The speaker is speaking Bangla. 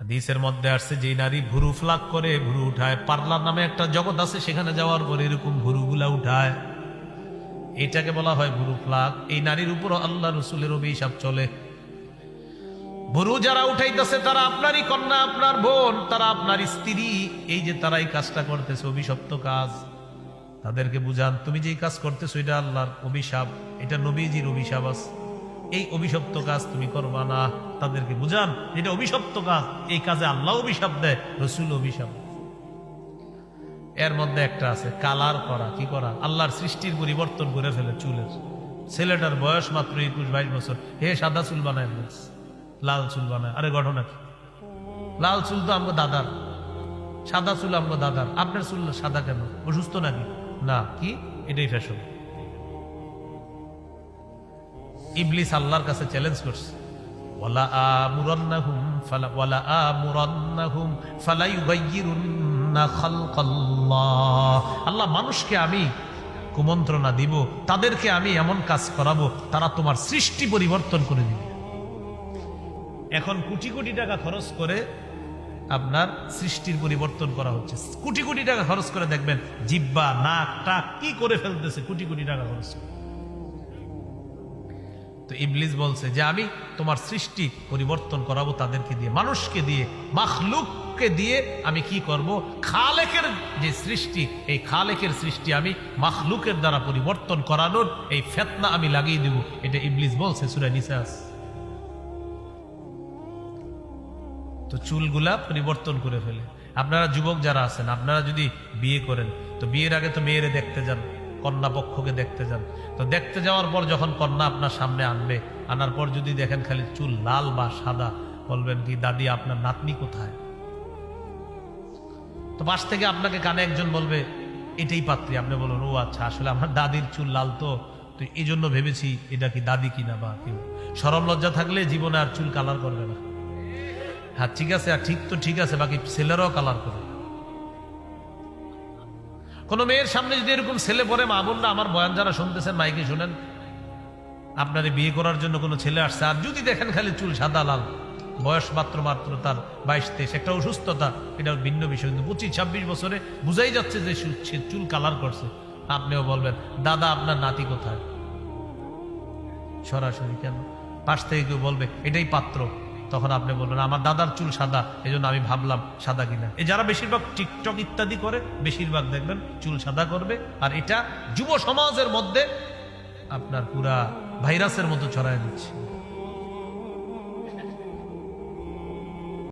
হাদিসের মধ্যে আসছে যে নারী ভুরু ফ্লাক করে, ভুরু উঠায় পার্লার নামে একটা জগৎ আছে, সেখানে যাওয়ার পর এরকম ভুরুগুলা উঠায়। এটাকে বলা হয় ভুরু ফ্লাক। এই নারীর উপর আল্লাহ রসুলের অভিশাপ চলে। ভুরু যারা উঠাইতেছে, তারা আপনারই কন্যা, আপনার বোন, তারা আপনার স্ত্রী। এই যে তারা এই কাজটা করতেছে, অভিশপ্ত কাজ। তাদেরকে বুঝান, তুমি যেই কাজ করতেছো, এটা আল্লাহর অভিশাপ, এটা নবীজির অভিশাপ আছে। এই অভিশপ্ত কাজ তুমি করবা না। তাদেরকে বুঝান যেটা অভিশপ্ত কাজ। এই কাজে আল্লাহ অভিশাপ দেয়, রসুল অভিশাপ। এর মধ্যে একটা আছে, কালার করা। কি করা? আল্লাহর সৃষ্টির পরিবর্তন করে ফেলে চুলের। ছেলেটার বয়স মাত্র একুশ বাইশ বছর। হে সাদা চুল বানায় লাল চুল বানায়। আরে, ঘটনা কি? লাল চুল তো আমগো দাদার। সাদা চুল আমগো দাদার। আপনার চুল সাদা কেন? অসুস্থ নাকি? না, কি? এটাই ফ্যাশন ইবলিস আল্লাহর কাছে চ্যালেঞ্জ করছে। ওয়ালা ফালা, ওয়ালা আল্লাহ মানুষকে আমি কুমন্ত্রণা দিব, তাদেরকে আমি এমন কাজ করাবো, তারা তোমার সৃষ্টি পরিবর্তন করে দিবে। এখন কোটি কোটি টাকা খরচ করে আপনার সৃষ্টির পরিবর্তন করা হচ্ছে। কোটি কোটি টাকা খরচ করে দেখবেন জিব্বা, নাক, টাক কি করে ফেলতেছে কোটি কোটি টাকা খরচ করে। তো ইবলিস বলছে যে আমি তোমার সৃষ্টি পরিবর্তন করাবো তাদেরকে দিয়ে, মানুষকে দিয়ে, মাখলুককে দিয়ে আমি কি করব? খালেকের যে সৃষ্টি, এই খালেকের সৃষ্টি আমি মাখলুকের দ্বারা পরিবর্তন করানোর এই ফেতনা আমি লাগিয়ে দেব। এটা ইবলিস বলছে সুরা নিসাস তো চুলগুলা পরিবর্তন করে ফেলে। আপনারা যুবক যারা আছেন, আপনারা যদি বিয়ে করেন, তো বিয়ের আগে তো মেয়েরে দেখতে যান। কন্যা পক্ষকে দেখতে যান। তো দেখতে যাওয়ার পর যখন কন্যা আপনার সামনে আনবে, আনার পর যদি দেখেন খালি চুল লাল বা সাদা, বলবেন কি, দাদি, আপনার নাতনি কোথায়? তো পাশ থেকে আপনাকে কানে একজন বলবে, এটাই পাত্রী। আপনি বলুন ও আচ্ছা আসলে আমার দাদির চুল লাল তো। তো এই জন্য ভেবেছি, এটা কি দাদি কিনা বা কেউ? সরম লজ্জা থাকলে জীবনে আর চুল কালার করবে না। হ্যাঁ ঠিক আছে, আর ঠিক তো ঠিক আছে, বাকি ছেলেরাও কালার করে কোন মেয়ের সামনে যদি এরকম ছেলে পরে মা বোনরা আমার বয়ান যারা শুনতেছেন, মাইকে শুনেন। আপনার বিয়ে করার জন্য কোনো ছেলে আসছে? আর যদি দেখেন খালি চুল সাদা লাল, বয়স মাত্র মাত্র তার বাইশ, তেইশ, একটা অসুস্থতা, এটা ভিন্ন বিষয়। কিন্তু পঁচিশ, ছাব্বিশ বছরে বুঝাই যাচ্ছে যে সে চুল কালার করছে। আপনিও বলবেন, দাদা, আপনার নাতি কোথায়? সরাসরি কেন? পাশ থেকে কেউ বলবে, এটাই পাত্র। তখন আপনি বললেন, আমার দাদার চুল সাদা এই আমি ভাবলাম সাদা কিনা। এ যারা বেশিরভাগ টিকটক ইত্যাদি করে, বেশিরভাগ দেখবেন চুল সাদা করবে, আর এটা যুব সমাজের মধ্যে আপনার পুরা ভাইরাসের মতো ছড়ায় দিচ্ছে।